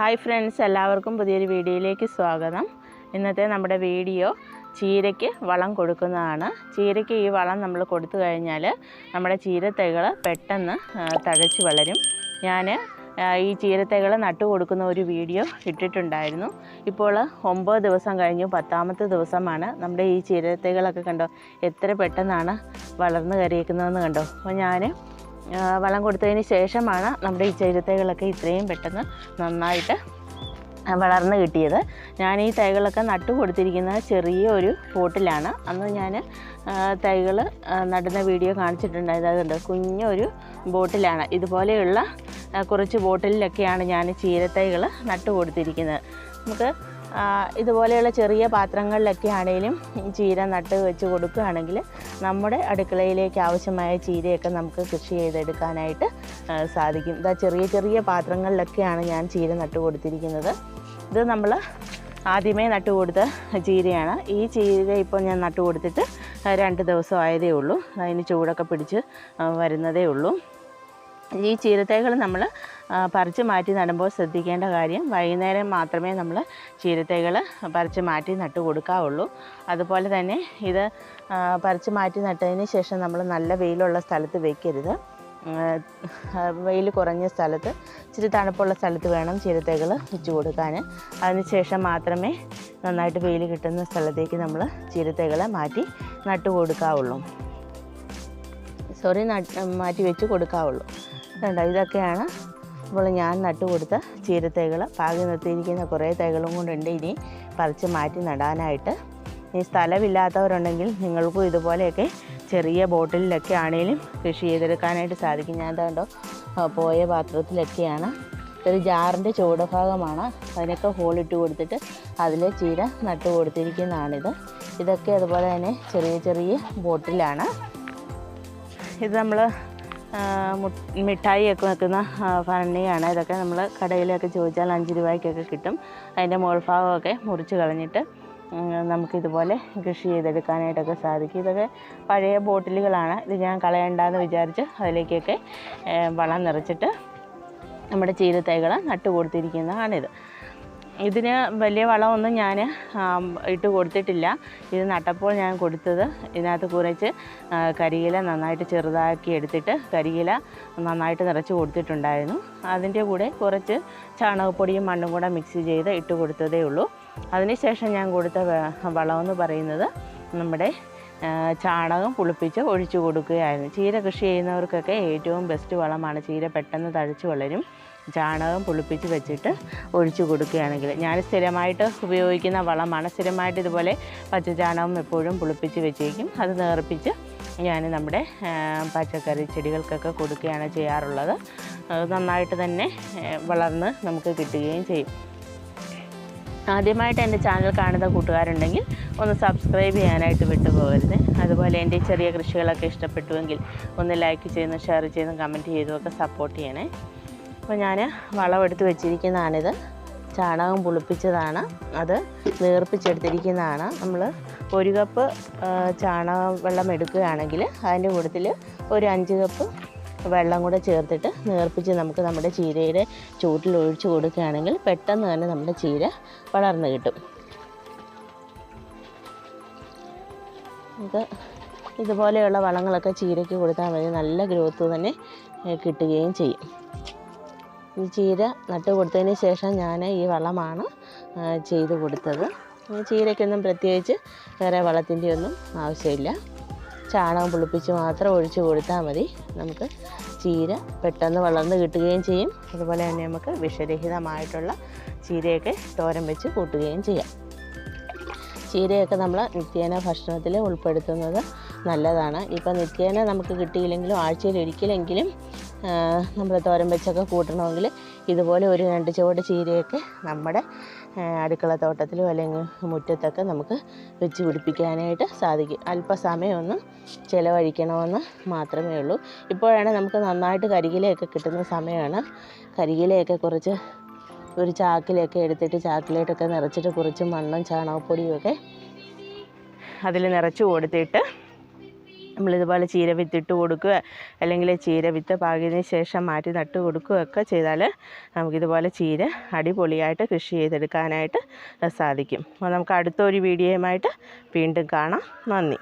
Hi friends എല്ലാവർക്കും പുതിയൊരു വീഡിയോയിലേക്ക് സ്വാഗതം. ഇന്നത്തെ നമ്മുടെ വീഡിയോ ചീരയ്ക്ക് വളം കൊടുക്കുന്നതാണ്. ചീരയ്ക്ക് ഈ വളം നമ്മൾ കൊടുത്തു കഴിഞ്ഞാൽ നമ്മുടെ ചീരത്തൈകൾ പെട്ടെന്ന് തഴച്ച് വളരും. ഞാൻ ഈ ചീരത്തൈകൾ നട്ടു കൊടുക്കുന്ന ഒരു വീഡിയോ ഇട്ടിട്ടുണ്ടായിരുന്നു. ഇപ്പോൾ ഒമ്പത് ദിവസം കഴിഞ്ഞു പത്താമത്തെ ദിവസമാണ്. നമ്മുടെ ഈ ചീരത്തൈകളൊക്കെ കണ്ടോ എത്ര പെട്ടെന്നാണ് വളർന്നു കയറിയേക്കുന്നതെന്ന് കണ്ടോ. അപ്പോൾ ഞാൻ വളം കൊടുത്തതിന് ശേഷമാണ് നമ്മുടെ ഈ ചീരത്തൈകളൊക്കെ ഇത്രയും പെട്ടെന്ന് നന്നായിട്ട് വളർന്നു കിട്ടിയത്. ഞാൻ ഈ തൈകളൊക്കെ നട്ടു കൊടുത്തിരിക്കുന്നത് ചെറിയ ഒരു പോട്ടിലാണ്. അന്ന് ഞാൻ തൈകൾ നടുന്ന വീഡിയോ കാണിച്ചിട്ടുണ്ടായത് അതുകൊണ്ട് കുഞ്ഞൊരു ബോട്ടിലാണ്. ഇതുപോലെയുള്ള കുറച്ച് ബോട്ടിലൊക്കെയാണ് ഞാൻ ചീരത്തൈകൾ നട്ടു കൊടുത്തിരിക്കുന്നത്. നമുക്ക് ഇതുപോലെയുള്ള ചെറിയ പാത്രങ്ങളിലൊക്കെ ആണെങ്കിലും ചീര നട്ട് വെച്ച് കൊടുക്കുകയാണെങ്കിൽ നമ്മുടെ അടുക്കളയിലേക്ക് ആവശ്യമായ ചീരയൊക്കെ നമുക്ക് കൃഷി ചെയ്തെടുക്കാനായിട്ട് സാധിക്കും. ഇതാ ചെറിയ ചെറിയ പാത്രങ്ങളിലൊക്കെയാണ് ഞാൻ ചീര നട്ട് കൊടുത്തിരിക്കുന്നത്. ഇത് നമ്മൾ ആദ്യമേ നട്ട് കൊടുത്ത ചീരയാണ്. ഈ ചീര ഇപ്പോൾ ഞാൻ നട്ട് കൊടുത്തിട്ട് രണ്ട് ദിവസം ആയതേ ഉള്ളൂ. അതിന് ചൂടൊക്കെ പിടിച്ച് വരുന്നതേ ഉള്ളൂ. ഈ ചീരത്തൈകൾ നമ്മൾ പറിച്ച് മാറ്റി നടുമ്പോൾ ശ്രദ്ധിക്കേണ്ട കാര്യം വൈകുന്നേരം മാത്രമേ നമ്മൾ ചീരത്തൈകൾ പറിച്ച് മാറ്റി നട്ട് കൊടുക്കാവുള്ളൂ. അതുപോലെ തന്നെ ഇത് പറിച്ച് മാറ്റി നട്ടതിന് ശേഷം നമ്മൾ നല്ല വെയിലുള്ള സ്ഥലത്ത് വെക്കരുത്. വെയിൽ കുറഞ്ഞ സ്ഥലത്ത് ഇച്ചിരി തണുപ്പുള്ള സ്ഥലത്ത് വേണം ചീരത്തൈകൾ വെച്ച് കൊടുക്കാൻ. അതിനുശേഷം മാത്രമേ നന്നായിട്ട് വെയിൽ കിട്ടുന്ന സ്ഥലത്തേക്ക് നമ്മൾ ചീരത്തൈകളെ മാറ്റി നട്ട് കൊടുക്കാവുള്ളൂ. സോറി മാറ്റി വെച്ച് കൊടുക്കാവുള്ളൂ. കണ്ടോ ഇതൊക്കെയാണ് അപ്പോൾ ഞാൻ നട്ടു കൊടുത്ത ചീരത്തൈകൾ പാകി നിർത്തിയിരിക്കുന്ന കുറേ തൈകളും കൊണ്ടുണ്ട് ഇനി പറിച്ച് മാറ്റി നടാനായിട്ട്. ഈ സ്ഥലമില്ലാത്തവരുണ്ടെങ്കിൽ നിങ്ങൾക്കും ഇതുപോലെയൊക്കെ ചെറിയ ബോട്ടിലൊക്കെ ആണെങ്കിലും കൃഷി ചെയ്തെടുക്കാനായിട്ട് സാധിക്കും. ഞാൻ കണ്ടോ പോയ പാത്രത്തിലൊക്കെയാണ്. ഒരു ജാറിന്റെ ചുവടുഭാഗമാണ്. അതിനൊക്കെ ഹോളിട്ട് കൊടുത്തിട്ട് അതിൽ ചീര നട്ടു കൊടുത്തിരിക്കുന്നതാണിത്. ഇതൊക്കെ അതുപോലെ തന്നെ ചെറിയ ചെറിയ ബോട്ടിലാണ്. ഇത് നമ്മൾ മിഠായി ഒക്കെ വെക്കുന്ന ഫണ്ണിയാണ് ഇതൊക്കെ നമ്മൾ കടയിലൊക്കെ ചോദിച്ചാൽ അഞ്ച് രൂപയ്ക്കൊക്കെ കിട്ടും. അതിന്റെ മുകൾഭാഗമൊക്കെ മുറിച്ച് കളഞ്ഞിട്ട് നമുക്കിതുപോലെ കൃഷി ചെയ്തെടുക്കാനായിട്ടൊക്കെ സാധിക്കും. ഇതൊക്കെ പഴയ ബോട്ടിലുകളാണ്. ഇത് ഞാൻ കളയണ്ടെന്ന് വിചാരിച്ച് അതിലേക്കൊക്കെ വളം നിറച്ചിട്ട് നമ്മുടെ ചീരത്തൈകൾ നട്ടു കൊടുത്തിരിക്കുന്നതാണിത് ഇതിന് വലിയ വളമൊന്നും ഞാൻ ഇട്ട് കൊടുത്തിട്ടില്ല. ഇത് നട്ടപ്പോൾ ഞാൻ കൊടുത്തത് ഇതിനകത്ത് കുറച്ച് കരിയില നന്നായിട്ട് ചെറുതാക്കി എടുത്തിട്ട് കരിയില നന്നായിട്ട് നിറച്ച് കൊടുത്തിട്ടുണ്ടായിരുന്നു. അതിന്റെ കൂടെ കുറച്ച് ചാണകപ്പൊടിയും മണ്ണും കൂടെ മിക്സ് ചെയ്ത് ഇട്ട് കൊടുത്തതേ ഉള്ളൂ. അതിനുശേഷം ഞാൻ കൊടുത്ത വളമെന്ന് പറയുന്നത് നമ്മുടെ ചാണകം പുളിപ്പിച്ച് ഒഴിച്ചു കൊടുക്കുകയായിരുന്നു. ചീര കൃഷി ചെയ്യുന്നവർക്കൊക്കെ ഏറ്റവും ബെസ്റ്റ് വളമാണ്. ചീര പെട്ടെന്ന് തഴച്ച് വളരും. ചാണകം പുളിപ്പിച്ച് വെച്ചിട്ട് ഒഴിച്ചു കൊടുക്കുകയാണെങ്കിൽ ഞാൻ സ്ഥിരമായിട്ട് ഉപയോഗിക്കുന്ന വളമാണ്. സ്ഥിരമായിട്ട് ഇതുപോലെ പച്ചചാണകം എപ്പോഴും പുളിപ്പിച്ച് വെച്ചേക്കും. അത് നേർപ്പിച്ച് ഞാൻ നമ്മുടെ പച്ചക്കറി ചെടികൾക്കൊക്കെ കൊടുക്കുകയാണ് ചെയ്യാറുള്ളത്. നന്നായിട്ട് തന്നെ വളർന്ന് നമുക്ക് കിട്ടുകയും ചെയ്യും. ആദ്യമായിട്ട് എന്റെ ചാനൽ കാണുന്ന കൂട്ടുകാരുണ്ടെങ്കിൽ ഒന്ന് സബ്സ്ക്രൈബ് ചെയ്യാനായിട്ട് വിട്ടുപോകരുത്. അതുപോലെ എന്റെ ചെറിയ കൃഷികളൊക്കെ ഇഷ്ടപ്പെട്ടുവെങ്കിൽ ഒന്ന് ലൈക്ക് ചെയ്യുന്നു ഷെയർ ചെയ്യുന്നു കമന്റ് ചെയ്തും ഒക്കെ സപ്പോർട്ട് ചെയ്യണേ. അപ്പോൾ ഞാൻ വളമെടുത്ത് വെച്ചിരിക്കുന്നതാണിത്. ചാണകം പുളിപ്പിച്ചതാണ്. അത് നേർപ്പിച്ചെടുത്തിരിക്കുന്നതാണ്. നമ്മൾ ഒരു കപ്പ് ചാണകം വെള്ളം എടുക്കുകയാണെങ്കിൽ അതിന്റെ കൂട്ടത്തിൽ ഒരു അഞ്ച് കപ്പ് വെള്ളം കൂടെ ചേർത്തിട്ട് നേർപ്പിച്ച് നമുക്ക് നമ്മുടെ ചീരയുടെ ചൂട്ടിൽ ഒഴിച്ചു കൊടുക്കുകയാണെങ്കിൽ പെട്ടെന്ന് തന്നെ നമ്മുടെ ചീര വളർന്നു കിട്ടും. ഇത് ഇതുപോലെയുള്ള വളങ്ങളൊക്കെ ചീരയ്ക്ക് കൊടുത്താൽ മതി. നല്ല ഗ്രോത്ത് തന്നെ കിട്ടുകയും ചെയ്യും. ഈ ചീര നട്ട് കൊടുത്തതിന് ശേഷം ഞാൻ ഈ വളമാണ് ചെയ്ത് കൊടുത്തത്. ചീരയ്ക്കൊന്നും പ്രത്യേകിച്ച് വേറെ വളത്തിന്റെ ഒന്നും ആവശ്യമില്ല. ചാണകം പുളിപ്പിച്ച് മാത്രം ഒഴിച്ച് കൊടുത്താൽ മതി. നമുക്ക് ചീര പെട്ടെന്ന് വളർന്ന് കിട്ടുകയും ചെയ്യും. അതുപോലെ തന്നെ നമുക്ക് വിഷരഹിതമായിട്ടുള്ള ചീരയൊക്കെ തോരൻ വെച്ച് കൂട്ടുകയും ചെയ്യാം. ചീരയൊക്കെ നമ്മൾ നിത്യേന ഭക്ഷണത്തിൽ ഉൾപ്പെടുത്തുന്നത് നല്ലതാണ്. ഇപ്പം നിത്യേന നമുക്ക് കിട്ടിയില്ലെങ്കിലും ആഴ്ചയിൽ ഒരിക്കലെങ്കിലും നമ്മൾ തോരൻ വെച്ചൊക്കെ കൂട്ടണമെങ്കിൽ ഇതുപോലെ ഒരു രണ്ട് ചുവട് ചീരയൊക്കെ നമ്മുടെ അടുക്കള തോട്ടത്തിലും അല്ലെങ്കിൽ മുറ്റത്തൊക്കെ നമുക്ക് വെച്ച് പിടിപ്പിക്കാനായിട്ട് സാധിക്കും. അല്പസമയം ഒന്ന് ചിലവഴിക്കണമെന്ന് മാത്രമേ ഉള്ളൂ. ഇപ്പോഴാണ് നമുക്ക് നന്നായിട്ട് കരികിലയൊക്കെ കിട്ടുന്ന സമയമാണ്. കരികിലയൊക്കെ കുറച്ച് ഒരു ചാക്കിലൊക്കെ എടുത്തിട്ട് ചാക്കിലേട്ടൊക്കെ നിറച്ചിട്ട് കുറച്ച് മണ്ണും ചാണകപ്പൊടിയും ഒക്കെ അതിൽ നിറച്ച് കൊടുത്തിട്ട് നമ്മളിതുപോലെ ചീര വിത്തിട്ട് കൊടുക്കുക അല്ലെങ്കിൽ ചീര വിത്ത് പാകിയതിന് ശേഷം മാറ്റി നട്ട് കൊടുക്കുകയൊക്കെ ചെയ്താൽ നമുക്കിതുപോലെ ചീര അടിപൊളിയായിട്ട് കൃഷി ചെയ്തെടുക്കാനായിട്ട് സാധിക്കും. അപ്പോൾ നമുക്ക് അടുത്തൊരു വീഡിയോയുമായിട്ട് വീണ്ടും കാണാം. നന്ദി.